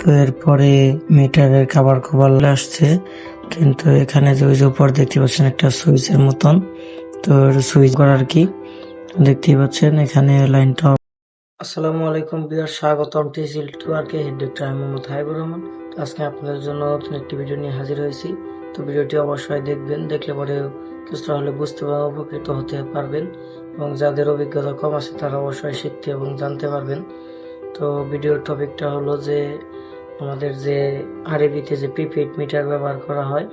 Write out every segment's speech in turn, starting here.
তো এরপরে মিটারের খাবার খবর আসছে। কিন্তু এখানে যে ওই যে উপর দেখতে পাচ্ছেন একটা সুইচের মতন। তো সুইচ করার কি? দেখতেই পাচ্ছেন এখানে লাইনটা। আসসালামু আলাইকুম বিয়ার স্বাগতম টিসিল to R K head doctor আমি মোহাম্মদ হাইবুর রহমান। আজকে আপনাদের জন্য নতুন একটি ভিডিও নিয়ে হাজির হয়েছি। তো ভিডিওটি অবশ্যই দেখবেন, দেখলে পরে কিছুটা হলে বুঝতে বা উপকৃত হতে পারবেন। এবং যাদের অভিজ্ঞতা কম আছে তারা অবশ্যই শিখতে এবং জানতে পারবেন। তো ভিডিওর টপিকটা হলো যে আমাদের যে আরবিতে যে প্রিপেড মিটার ব্যবহার করা হয়,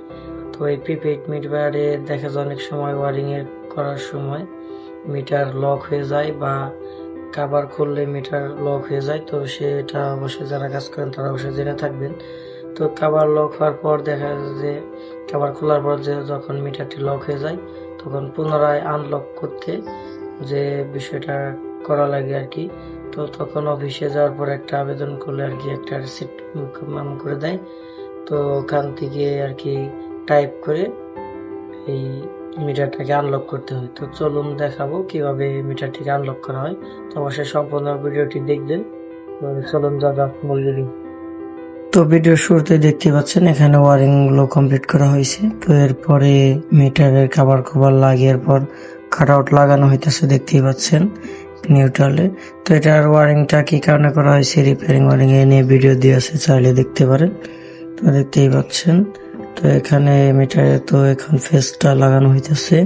তো এই প্রিপেড মিটারে দেখা যায় অনেক সময় ওয়ারিং এর করার সময় মিটার লক হয়ে যায় বা কাবার খুললে মিটার লক হয়ে যায়। তো সেটা অবশ্যই যারা কাজ করেন তারা অবশ্যই জেনে থাকবেন। তো কাবার লক হওয়ার পর দেখা যায় যে কাবার খোলার পর যে যখন মিটারটি লক হয়ে যায় তখন পুনরায় আনলক করতে যে বিষয়টা করা লাগে আর কি। তো তখন অফিসে যাওয়ার পর একটা আবেদন করলে আর কি একটা রিসিপ্ট করে দেয়। তো ওখান থেকে আর কি টাইপ করে এই মিটারটাকে আনলক করতে হয়। তো চলুন দেখাবো কীভাবে মিটারটিকে আনলক করা হয়। তো অবশ্যই সম্পূর্ণ ভিডিওটি দেখবেন। চলুন দাদা মূল ভিডিও তো ভিডিও শুরুতে দেখতে পাচ্ছেন, এখানে ওয়ারিংগুলো কমপ্লিট করা হয়েছে। তো এরপরে মিটারের খাবার খাবার লাগিয়ে পর কাট আউট লাগানো হইতেছে, দেখতেই পাচ্ছেন। নিউট্রালে তো এটার ওয়ারিংটা কি কারণে করা হয়েছে রিপেয়ারিং ওয়ারিং এ নিয়ে ভিডিও দিয়ে আছে, চাইলে দেখতে পারেন। তো দেখতেই পাচ্ছেন। তো এখানে মিটারে তো এখন ফেসটা লাগানো হইতেছে।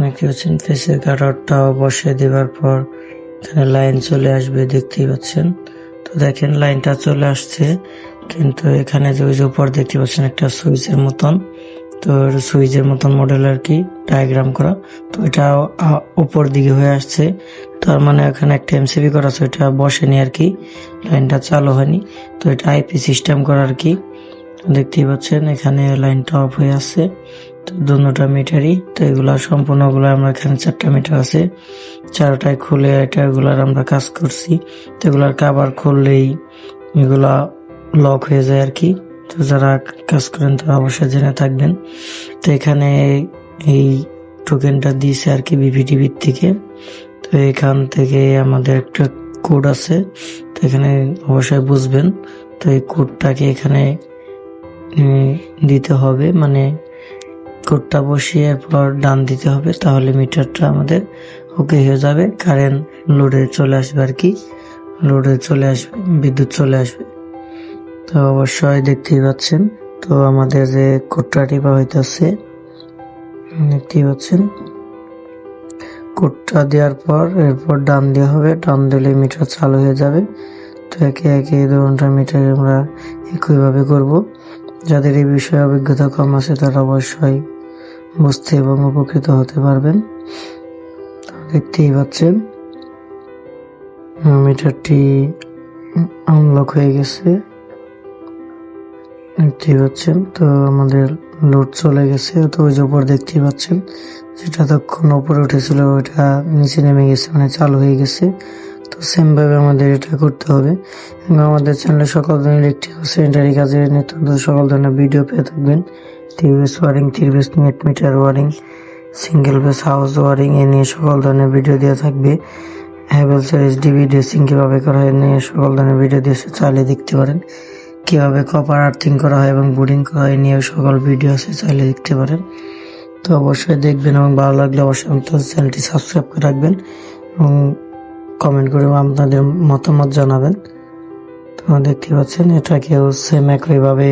দেখতে পাচ্ছেন ফেসের কাটারটাও বসে দেওয়ার পর এখানে লাইন চলে আসবে, দেখতেই পাচ্ছেন। তো দেখেন লাইনটা চলে আসছে। কিন্তু এখানে যে উপর দেখতে পাচ্ছেন, একটা সুইচের মতন। তো সুইচের মতন মডেল আর কি ডায়াগ্রাম করা। তো এটা উপর দিকে হয়ে আসছে। তার মানে এখানে একটা এমসিবি করা আছে, ওইটা বসেনি আর কি, লাইনটা চালু হয়নি। তো এটা আইপি সিস্টেম করা আর কি। দেখতেই পাচ্ছেন, এখানে লাইনটা অফ হয়ে আছে তো দুটা মিটারই, তো এগুলা সম্পূর্ণগুলো আমরা এখানে চারটা মিটার আছে। চারটায় খুলে এটা এগুলার আমরা কাজ করছি। তো এগুলার কাবার খুললেই এগুলা লক হয়ে যায় আর কি। তো যারা কাজ করেন তারা অবশ্যই জেনে থাকবেন। তো এখানে এই টোকেনটা দিয়েছে আর কি বিভিটিভির থেকে। তো এখান থেকে আমাদের একটা কোড আছে। তো এখানে অবশ্যই বুঝবেন। তো এই কোডটাকে এখানে দিতে হবে। মানে কোডটা বসিয়ে এরপর ডান দিতে হবে। তাহলে মিটারটা আমাদের ওকে হয়ে যাবে। কারেন্ট লোডে চলে আসবে আর কি। লোডে চলে আসবে, বিদ্যুৎ চলে আসবে। তো অবশ্যই দেখতেই পাচ্ছেন। তো আমাদের যে কোডটা টিপা হইতেছে দেখতেই পাচ্ছেন। কোটটা দেওয়ার পর এরপর ডান দেওয়া হবে। ডান দিলে মিটার চালু হয়ে যাবে। তো একে একে এই ধরনটা মিটার আমরা একইভাবে করব। যাদের এই বিষয়ে অভিজ্ঞতা কম আছে, তারা অবশ্যই বুঝতে এবং উপকৃত হতে পারবেন। দেখতেই পাচ্ছেন, মিটারটি আনলক হয়ে গেছে। দেখতেই পাচ্ছেন, তো আমাদের লোড চলে গেছে, তো ওই যে উপর দেখতেই পাচ্ছেন, যেটা তখন উপরে উঠেছিল ওটা নিচে নেমে গেছে মানে চালু হয়ে গেছে। তো সেমভাবে আমাদের এটা করতে হবে। এবং আমাদের চ্যানেলে সকল ধরনের ইলেকট্রিক সেন্টারি কাজের নিত্য সকল ধরনের ভিডিও পেয়ে থাকবেন। Phase wiring phase net meter wiring single phase house wiring এ নিয়ে সকল ধরনের ভিডিও দেওয়া থাকবে। হ্যাভেলসের এইচডিবি ড্রেসিং কীভাবে করা হয় নিয়ে সকল ধরনের ভিডিও দিয়ে চালিয়ে দেখতে পারেন। কীভাবে কপার আর্থিং করা হয় এবং বোর্ডিং করা হয় এ নিয়ে সকল ভিডিও আছে, চাইলে দেখতে পারেন। তো অবশ্যই দেখবেন এবং ভালো লাগলে অবশ্যই আমাদের চ্যানেলটি সাবস্ক্রাইব করে রাখবেন এবং কমেন্ট করে আপনাদের মতামত জানাবেন। তো দেখতে পাচ্ছেন, এটাকেও সেম একইভাবে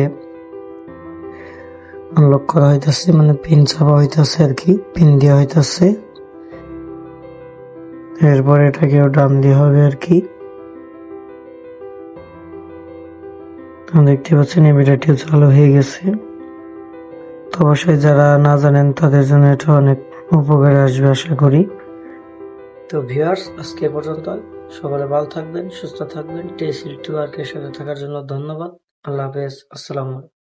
আনলক করা হইতাছে মানে পিন চাপা হইতেছে আর কি পিন দেওয়া হইতেছে। এরপর এটাকেও ডান দিয়ে হবে আর কি। তো দেখতে পাচ্ছেন, এই ভিডিওটিও চালু হয়ে গেছে। তো অবশ্যই যারা না জানেন, তাদের জন্য এটা অনেক উপকারে আসবে, আশা করি। তো ভিউয়ার্স, আজকে পর্যন্ত। সকলে ভালো থাকবেন, সুস্থ থাকবেন। টেসিল টু কে সাথে থাকার জন্য ধন্যবাদ। আল্লাহ হাফেজ। আসসালামু আলাইকুম।